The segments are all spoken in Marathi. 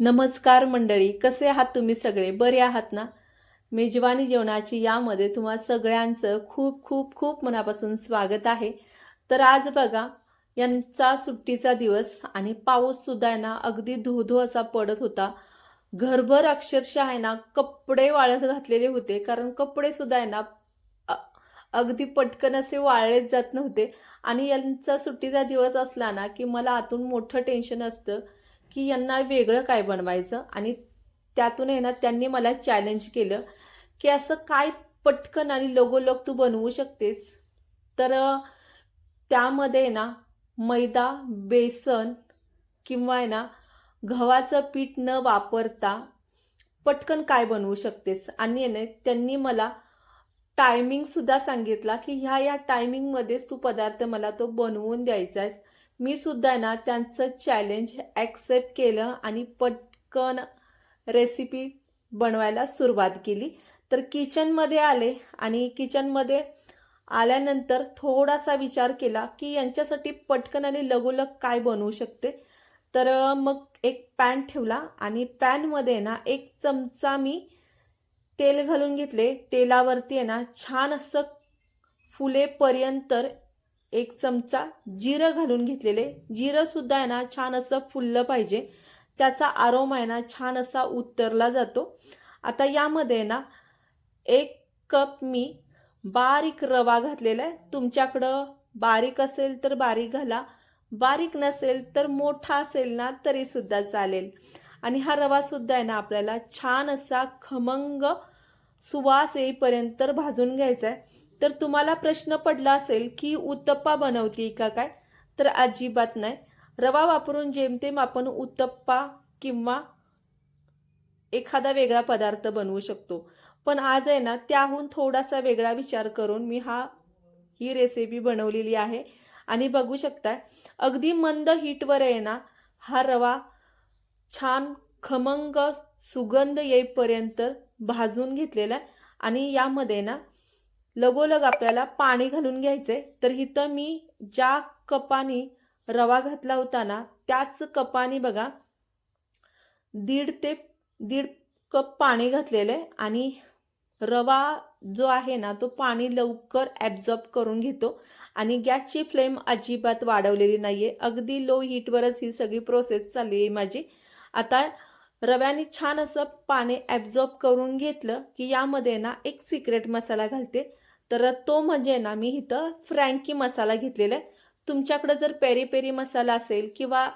नमस्कार मंडळी कसे आहात तुम्ही सगळे? बरे आहात ना? मेजवानी जेवणाची यामध्ये तुम्हा सगळ्यांचं खूप खूप खूप मनापासून स्वागत आहे. तर आज बघा यांचा सुट्टीचा दिवस आणि पाऊससुद्धा आहे ना अगदी धोधो असा पडत होता. घरभर अक्षरशः आहे ना कपडे वाळत घातलेले होते कारण कपडे सुद्धा आहे ना अगदी पटकन असे वाळलेच जात नव्हते. आणि यांचा सुट्टीचा दिवस असला ना की मला आतून मोठं टेन्शन असतं. की यांना वेगळं काय बनवायचं? आणि त्यातून आहे ना त्यांनी मला चॅलेंज केलं की असं काय पटकन आणि लगोलग तू बनवू शकतेस? तर त्यामध्ये आहे ना मैदा बेसन किंवा आहे ना गव्हाचं पीठ न वापरता पटकन काय बनवू शकतेस? आणि आहे ना त्यांनी मला टायमिंगसुद्धा सांगितला की ह्या या टायमिंगमध्येच तू पदार्थ मला तो बनवून द्यायचा आहेस. मी सुद्धा आहे ना त्यांचं चॅलेंज ॲक्सेप्ट केलं आणि पटकन रेसिपी बनवायला सुरुवात केली. तर किचनमध्ये आले आणि किचनमध्ये आल्यानंतर थोडासा विचार केला की यांच्यासाठी पटकन आणि लगोलग काय बनवू शकते. तर मग एक पॅन ठेवला आणि पॅनमध्ये ना एक चमचा मी तेल घालून घेतले. तेलावरती आहे ना छान असं फुलेपर्यंत एक चमचा जिरं घालून घेतलेले. जिरंसुद्धा आहे ना छान असं फुललं पाहिजे. त्याचा आरोम आहे ना छान असा उतरला जातो. आता यामध्ये आहे ना एक कप मी बारीक रवा घातलेला आहे. तुमच्याकडं बारीक असेल तर बारीक घाला. बारीक नसेल तर मोठा असेल ना तरीसुद्धा चालेल. आणि हा रवासुद्धा आहे ना आपल्याला छान असा खमंग सुवास येईपर्यंत भाजून घ्यायचा आहे. तर तुम्हाला प्रश्न पडला असेल की उत्तप्पा बनवते का काय? तर अजिबात नाही. रवा वापरून जेमतेम आपण उत्तप्पा किंवा एखादा वेगळा पदार्थ बनवू शकतो. पण आज आहे ना त्याहून थोडासा वेगळा विचार करून मी हा ही रेसिपी बनवलेली आहे. आणि बघू शकताय अगदी मंद हीटवर आहे ना हा रवा छान खमंग सुगंध येईपर्यंत भाजून घेतलेला आहे. आणि यामध्ये ना लगोलग आपल्याला पाणी घालून घ्यायचं. आहे तर इथं मी ज्या कपाने रवा घातला होता ना त्याच कपाने बघा दीड ते दीड कप पाणी घातलेलं आहे आणि रवा जो आहे ना तो पाणी लवकर ॲब्झॉर्ब करून घेतो आणि गॅसची फ्लेम अजिबात वाढवलेली नाही आहे अगदी लो हीटवरच ही सगळी प्रोसेस चालली आहे माझी. आता रव्याने छान असं पाणी ॲब्झॉर्ब करून घेतलं की यामध्ये ना एक सिक्रेट मसाला घालते. तर तो म्हणजे ना मी इथं फ्रँकी मसाला घेतलेला आहे. तुमच्याकडं जर पेरी पेरी मसाला असेल किंवा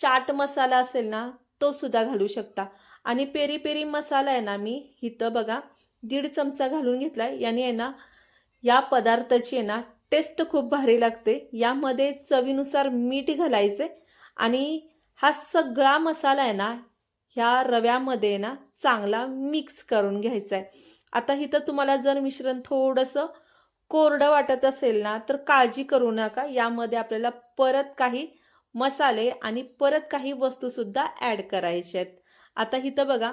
चाट मसाला असेल ना तो सुद्धा घालू शकता. आणि पेरी पेरी मसाला आहे ना मी इथं बघा दीड चमचा घालून घेतला आहे याने आहे ना या पदार्थाची आहे ना टेस्ट खूप भारी लागते. यामध्ये चवीनुसार मीठ घालायचे आणि हा सगळा मसाला आहे ना ह्या रव्यामध्ये ना चांगला मिक्स करून घ्यायचा आहे आता इथं तुम्हाला जर मिश्रण थोडंसं कोरडं वाटत असेल ना तर काळजी करू नका. यामध्ये आपल्याला परत काही मसाले आणि परत काही वस्तूसुद्धा ॲड करायचे आहेत. आता इथं बघा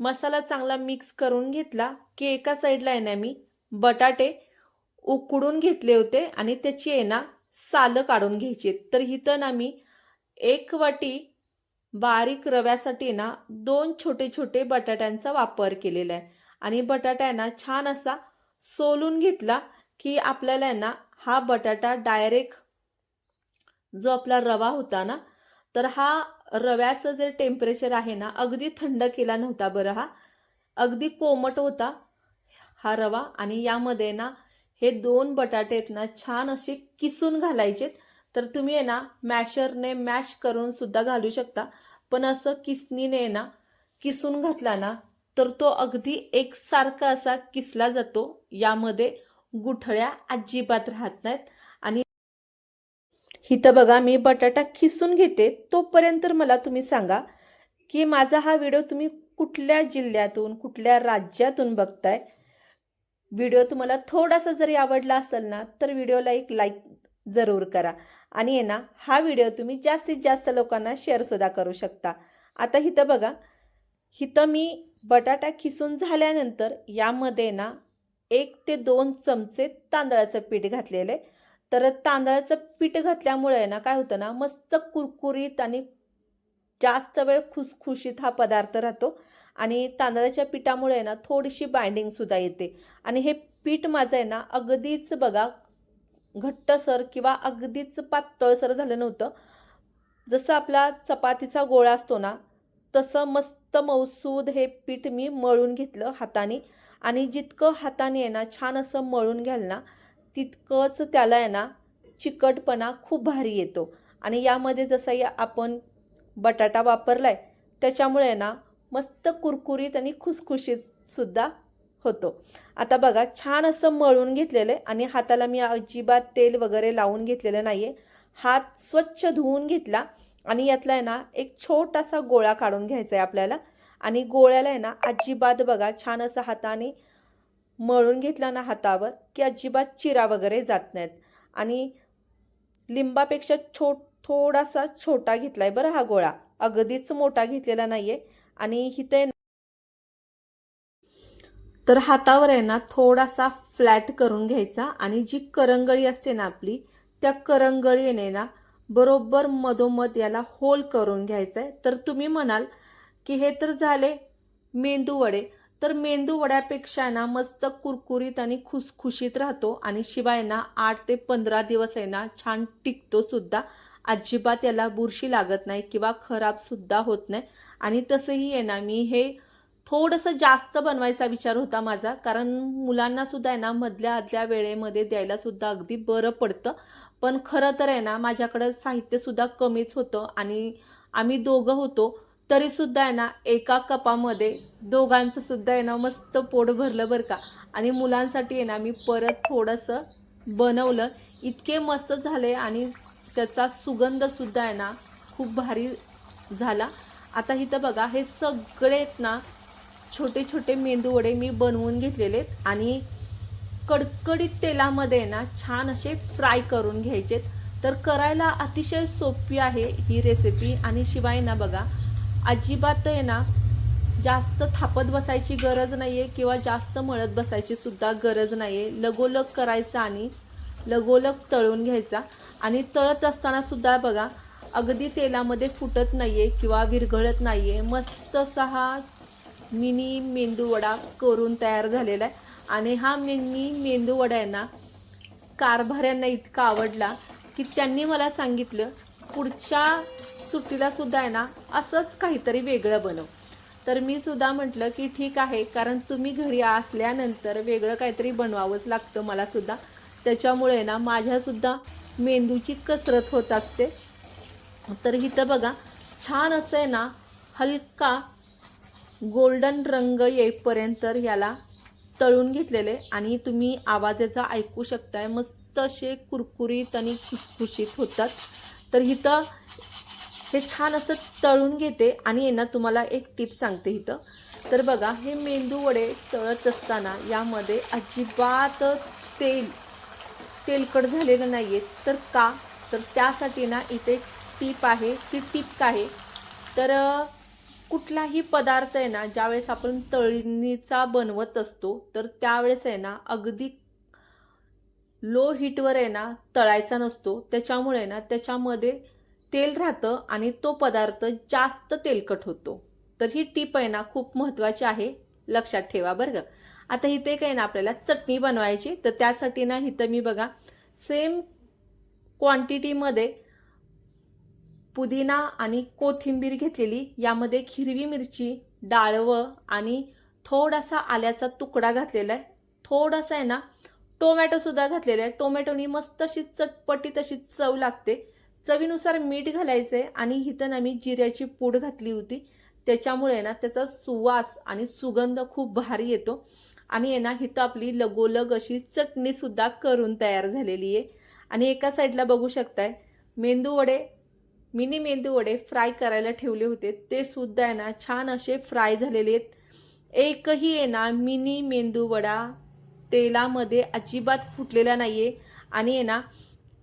मसाला चांगला मिक्स करून घेतला की एका साईडला आहे ना मी बटाटे उकडून घेतले होते आणि त्याची आहे ना सालं काढून घ्यायची आहेत. तर इथं ना मी एक वाटी बारीक रव्यासाठी ना दोन छोटे छोटे बटाट्यांचा वापर केलेला आहे. आणि बटाटा आहे ना छान असा सोलून घेतला की आपल्याला आहे ना हा बटाटा डायरेक्ट जो आपला रवा होता ना तर हा रव्याचं जे टेम्परेचर आहे ना अगदी थंड केला नव्हता बरं हा. अगदी कोमट होता हा रवा आणि यामध्ये ना हे दोन बटाटे आहेत ना छान असे किसून घालायचेत. तर तुम्ही आहे ना मॅशरने मॅश करून सुद्धा घालू शकता. पण असं किसनीने आहे ना किसून घातला ना तर तो अगदी एकसारखा असा किसला जातो. यामध्ये गुठळ्या अजिबात राहत नाहीत. आणि इथं बघा मी बटाटा खिसून घेते. तोपर्यंत तर मला तुम्ही सांगा की माझा हा व्हिडिओ तुम्ही कुठल्या जिल्ह्यातून कुठल्या राज्यातून बघताय? व्हिडिओ तुम्हाला थोडासा जरी आवडला असेल ना तर व्हिडिओला एक लाईक जरूर करा. आणि आहे ना हा व्हिडिओ तुम्ही जास्तीत जास्त लोकांना शेअरसुद्धा करू शकता. आता इथं बघा इथं मी बटाटा खिसून झाल्यानंतर यामध्ये ना एक ते दोन चमचे तांदळाचं पीठ घातलेलं आहे. तर तांदळाचं पीठ घातल्यामुळे ना काय होतं ना मस्त कुरकुरीत आणि जास्त वेळ खुसखुशीत हा पदार्थ राहतो. आणि तांदळाच्या पिठामुळे ना थोडीशी बाइंडिंगसुद्धा येते. आणि हे पीठ माझं आहे ना अगदीच बघा घट्टसर किंवा अगदीच पातळसर झालं नव्हतं. जसं आपला चपातीचा गोळा असतो ना तसं मस्त मौसूद हे पीठ मी मळून घेतलं हाताने. आणि जितकं हाताने आहे ना छान असं मळून घ्याल ना तितकंच त्याला आहे ना चिकटपणा खूप भारी येतो. आणि यामध्ये जसं या आपण बटाटा वापरला आहे त्याच्यामुळे आहे ना मस्त कुरकुरीत आणि खुसखुशीतसुद्धा होतो. आता बघा छान असं मळून घेतलेलं आहे. आणि हाताला मी अजिबात तेल वगैरे लावून घेतलेलं नाही आहे हात स्वच्छ धुवून घेतला. आणि यातला आहे ना एक छोटासा गोळा काढून घ्यायचा आहे आपल्याला. आणि गोळ्याला आहे ना अजिबात बघा छान असं हाताने मळून घेतला ना हातावर की अजिबात चिरा वगैरे जात नाहीत. आणि लिंबापेक्षा छो थोडासा छोटा घेतला आहे बरं हा गोळा. अगदीच मोठा घेतलेला नाही आहे आणि इथे तर हातावर आहे ना थोडासा फ्लॅट करून घ्यायचा. आणि जी करंगळी असते ना आपली त्या करंगळीने ना बरोबर मधोमध याला होल करून घ्यायचं आहे तर तुम्ही म्हणाल की हे तर झाले मेंदू वडे. तर मेंदू वड्यापेक्षा ना मस्त कुरकुरीत आणि खुसखुशीत राहतो आणि शिवाय ना आठ ते पंधरा दिवस आहे ना छान टिकतो सुद्धा. अजिबात याला बुरशी लागत नाही किंवा खराब सुद्धा होत नाही. आणि तसंही आहे ना मी हे थोडंसं जास्त बनवायचा विचार होता माझा. कारण मुलांना सुद्धा आहे ना मधल्या आदल्या वेळेमध्ये द्यायला सुद्धा अगदी बरं पडतं. पण खरं तर आहे ना माझ्याकडं साहित्यसुद्धा कमीच होतं आणि आम्ही दोघं होतो तरीसुद्धा आहे ना एका कपामध्ये दोघांचं सुद्धा आहे ना मस्त पोट भरलं बरं का. आणि मुलांसाठी आहे ना मी परत थोडंसं बनवलं. इतके मस्त झाले आणि त्याचा सुगंधसुद्धा आहे ना खूप भारी झाला. आता इथं बघा हे सगळेच ना छोटे छोटे मेंदू वडे मी बनवून घेतलेले आहेत आणि कडकडीत तेलामध्ये ना छान असे फ्राय करून घ्यायचेत. तर करायला अतिशय सोपी आहे ही रेसिपी आणि शिवाय ना बघा अजिबात आहे ना जास्त थापत बसायची गरज नाही आहे किंवा जास्त मळत बसायची सुद्धा गरज नाही आहे लगोलग करायचं आणि लगोलग तळून घ्यायचा. आणि तळत असताना सुद्धा बघा अगदी तेलामध्ये फुटत नाही आहे किंवा विरघळत नाही आहे मस्त असा हा मिनी मेंदू वडा करून तयार झालेला आहे. आणि हा मिनी मेंदू वडा आहे ना कारभाऱ्यांना इतका आवडला की त्यांनी मला सांगितलं पुढच्या सुट्टीला सुद्धा आहे ना असंच काहीतरी वेगळं बनव. तर मी सुद्धा म्हटलं की ठीक आहे कारण तुम्ही घरी असल्यानंतर वेगळं काहीतरी बनवावंच लागतं मला सुद्धा. त्याच्यामुळे ना माझ्यासुद्धा मेंदूची कसरत होत असते. तर इथं बघा छान असं आहे ना हलका गोल्डन रंग येईपर्यंत याला तळून घेतलेले आणि तुम्ही आवाजाचा ऐकू शकताय. मस्त असे कुरकुरीत आणि खुसखुशीत होतात. तर इथं हे छान असं तळून घेते आणि ना तुम्हाला एक टिप सांगते इथं. तर बघा हे मेंदू वडे तळत असताना यामध्ये अजिबात तेल तेलकट झालेलं नाही आहेत तर का? तर त्यासाठी ना इथे टीप आहे. ती टीप काय? आहे तर कुठलाही पदार्थ आहे ना ज्यावेळेस आपण तळणीचा बनवत असतो तर त्यावेळेस आहे ना अगदी लो हीटवर आहे ना तळायचा नसतो. त्याच्यामुळे आहे ना त्याच्यामध्ये तेल राहतं आणि तो पदार्थ जास्त तेलकट होतो. तर ही टीप आहे ना खूप महत्त्वाची आहे. लक्षात ठेवा बरं का. आता इथे काय ना आपल्याला चटणी बनवायची. तर त्यासाठी ना इथं मी बघा सेम क्वांटिटीमध्ये पुदिना आणि कोथिंबीर घेतलेली. यामध्ये एक हिरवी मिरची डाळवं आणि थोडासा आल्याचा तुकडा घातलेला आहे. थोडासा आहे ना टोमॅटोसुद्धा घातलेला आहे. टोमॅटोनी मस्त अशी चटपटी तशी चव लागते. चवीनुसार मीठ घालायचं आहे आणि इथं ना मी जिऱ्याची पूड घातली होती. त्याच्यामुळे ना त्याचा सुवास आणि सुगंध खूप भारी येतो. आणि आहे ना इथं आपली लगोलग अशी चटणीसुद्धा करून तयार झालेली आहे. आणि एका साईडला बघू शकताय मेंदू वडे मिनी मेंदू वडे फ्राय करायला ठेवले होते. ते सुद्धा आहे ना छान असे फ्राय झालेले आहेत. एकही आहे ना मिनी मेंदू वडा तेलामध्ये अजिबात फुटलेला नाही आहे आणि आहे ना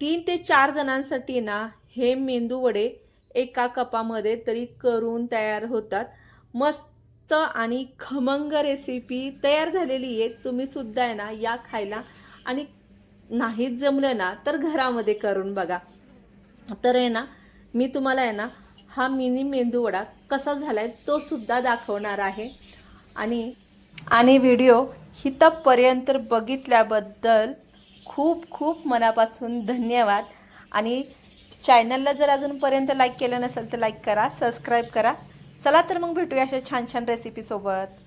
तीन ते चार जणांसाठी आहे ना हे मेंदू वडे एका कपामध्ये तरी करून तयार होतात. मस्त आणि खमंग रेसिपी तयार झालेली आहे. तुम्ही सुद्धा आहे ना या खायला. आणि नाहीच जमलं ना तर घरामध्ये करून बघा. तर आहे ना मी तुम्हाला आहे ना हा मिनी मेंदूवडा कसा झाला आहे तो सुद्धा दाखवणार आहे. आणि आणि व्हिडिओ हितपर्यंत बघितल्याबद्दल खूप खूप मनापासून धन्यवाद. आणि चॅनलला जर अजूनपर्यंत लाईक केलं नसेल तर लाईक करा सबस्क्राईब करा. चला तर मग भेटूया अशा छान छान रेसिपीसोबत